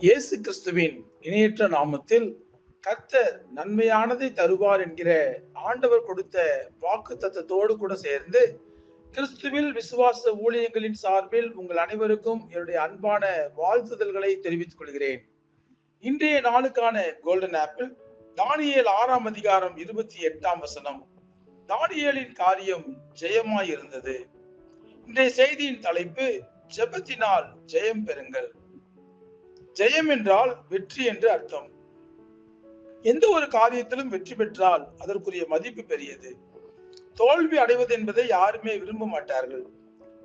இயேசு கிறிஸ்துவின் இணையற்ற நாமத்தில் கர்த்தர் நன்மையானதை தருவார் என்கிற ஆண்டவர் கொடுத்த வாக்கு தத்தத்தோடு கூட சேர்ந்து கிறிஸ்துவில் விசுவாச ஊழியங்களின் சார்பில் உங்கள் அனைவருக்கும் என்னுடைய அன்பான வாழ்த்துதல்களை தெரிவித்துக் கொள்கிறேன். இன்றைய நாளுக்கான கோல்டன் ஆப்பிள் தானியல் ஆறாம் அதிகாரம் இருபத்தி எட்டாம் வசனம். தானியலின் காரியம் ஜெயமாய் இருந்தது. இன்றைய செய்தியின் தலைப்பு ஜெபத்தினால் ஜெயம் பெறுங்கள். ஜெயம் என்றால் வெற்றி என்று அர்த்தம். எந்த ஒரு காரியத்திலும் வெற்றி பெற்றால் அதற்குரிய மதிப்பு பெரியது. தோல்வி அடைவது என்பதை யாருமே விரும்ப மாட்டார்கள்.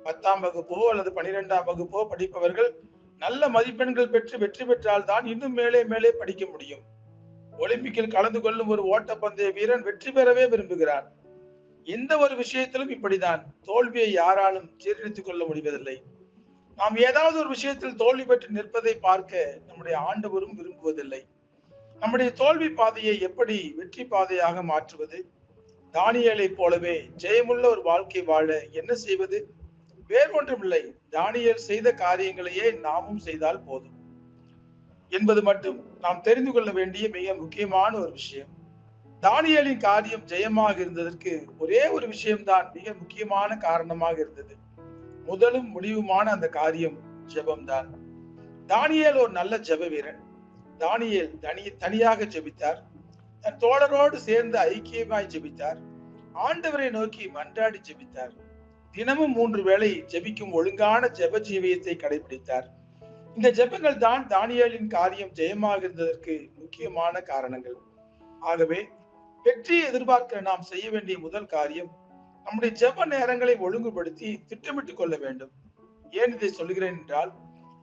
பத்தாம் வகுப்போ அல்லது பனிரெண்டாம் வகுப்போ படிப்பவர்கள் நல்ல மதிப்பெண்கள் பெற்று வெற்றி பெற்றால் தான் இன்னும் மேலே மேலே படிக்க முடியும். ஒலிம்பிக்கில் கலந்து கொள்ளும் ஒரு ஓட்டப்பந்தய வீரன் வெற்றி பெறவே விரும்புகிறார். எந்த ஒரு விஷயத்திலும் இப்படிதான். தோல்வியை யாராலும் ஜீரணித்துக் கொள்ள முடிவதில்லை. நாம் ஏதாவது ஒரு விஷயத்தில் தோல்வி பெற்று நிற்பதை பார்க்க நம்முடைய ஆண்டவரும் விரும்புவதில்லை. நம்முடைய தோல்வி பாதையை எப்படி வெற்றி பாதையாக மாற்றுவது? தானியலை போலவே ஜெயமுள்ள ஒரு வாழ்க்கை வாழ என்ன செய்வது? வேறு ஒன்றுமில்லை தானியல் செய்த காரியங்களையே நாமும் செய்தால் போதும். என்பது மட்டும் நாம் தெரிந்து கொள்ள வேண்டிய மிக முக்கியமான ஒரு விஷயம். தானியலின் காரியம் ஜெயமாக இருந்ததற்கு ஒரே ஒரு விஷயம்தான் மிக முக்கியமான காரணமாக இருந்தது. முதலும் முடிவுமான அந்த காரியம் ஜெபம்தான். தானியல் ஒரு நல்ல ஜெப வீரன் தானியல் தனி தனியாக ஜெபித்தார். தன் தோழரோடு சேர்ந்து ஐக்கியமாய் ஜெபித்தார். ஆண்டவரை நோக்கி மன்றாடி ஜெபித்தார். தினமும் மூன்று வேளை ஜெபிக்கும் ஒழுங்கான ஜெப ஜீவியத்தை கடைபிடித்தார். இந்த ஜெபங்கள் தான் தானியலின் காரியம் ஜெயமாக இருந்ததற்கு முக்கியமான காரணங்கள். ஆகவே வெற்றியை எதிர்பார்க்க நாம் செய்ய வேண்டிய முதல் காரியம் நம்முடைய ஜெப நேரங்களை ஒழுங்குபடுத்தி திட்டமிட்டுக் கொள்ள வேண்டும். ஏன் இதை சொல்கிறேன் என்றால்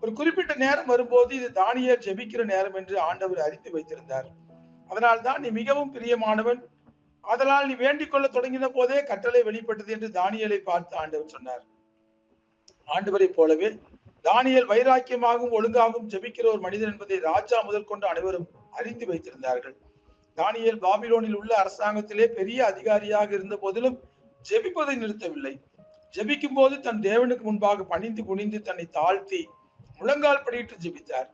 ஒரு குறிப்பிட்ட நேரம் வரும்போது இது தானியர் ஜெபிக்கிற நேரம் என்று ஆண்டவர் அறிந்து வைத்திருந்தார். அதனால் தான் நீ மிகவும் பிரியமானவன். அதனால் நீ வேண்டிக் கொள்ள தொடங்கின போதே கட்டளை வெளிப்பட்டது என்று தானியலை பார்த்து ஆண்டவர் சொன்னார். ஆண்டவரை போலவே தானியல் வைராக்கியமாகவும் ஒழுங்காகவும் ஜெபிக்கிற ஒரு மனிதன் என்பதை ராஜா முதல் கொண்டு அனைவரும் அறிந்து வைத்திருந்தார்கள். தானியல் பாபிலோனில் உள்ள அரசாங்கத்திலே பெரிய அதிகாரியாக இருந்த போதிலும் ஜெபிப்பதை நிறுத்தவில்லை. ஜெபிக்கும் போது தன் தேவனுக்கு முன்பாக பணிந்து குனிந்து தன்னை தாழ்த்தி முழங்கால் படியிட்டு ஜெபித்தார்.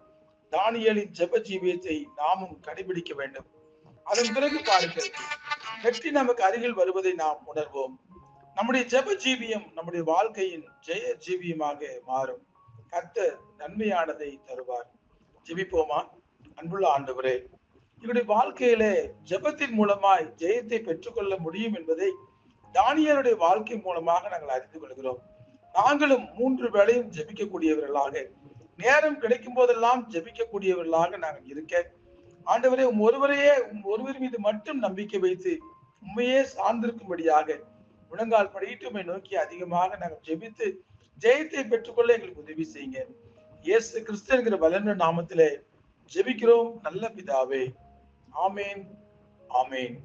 தானியலின் ஜெப ஜீவியத்தை நாமும் கடைபிடிக்க வேண்டும். அதன் பிறகு பாருங்கள் வெற்றி நமக்கு அருகில் வருவதை நாம் உணர்வோம். நம்முடைய ஜெப ஜீவியம் நம்முடைய வாழ்க்கையின் ஜெய ஜீவியமாக மாறும். கர்த்தர் நன்மையானதை தருவார். ஜெபிப்போமா? அன்புள்ள ஆண்டவரே இவருடைய வாழ்க்கையிலே ஜெபத்தின் மூலமாய் ஜெயத்தை பெற்றுக்கொள்ள முடியும் என்பதை தானியருடைய வாழ்க்கை மூலமாக நாங்கள் அறிந்து கொள்கிறோம். நாங்களும் மூன்று வேளையும் ஜபிக்கக்கூடியவர்களாக நேரம் கிடைக்கும் போதெல்லாம் ஜபிக்கக்கூடியவர்களாக நாங்கள் இருக்க ஆண்டவரே உம் ஒருவரையே உம் ஒருவர் மீது மட்டும் நம்பிக்கை வைத்து உண்மையே சார்ந்திருக்கும்படியாக முழங்கால் படியிட்டுமை நோக்கி அதிகமாக நாங்கள் ஜெபித்து ஜெயத்தை பெற்றுக்கொள்ள எங்களுக்கு உதவி செய்யுங்க. இயேசு கிறிஸ்து என்கிற நாமத்திலே ஜெபிக்கிறோம். நல்ல பிதாவே. ஆமேன். ஆமேன்.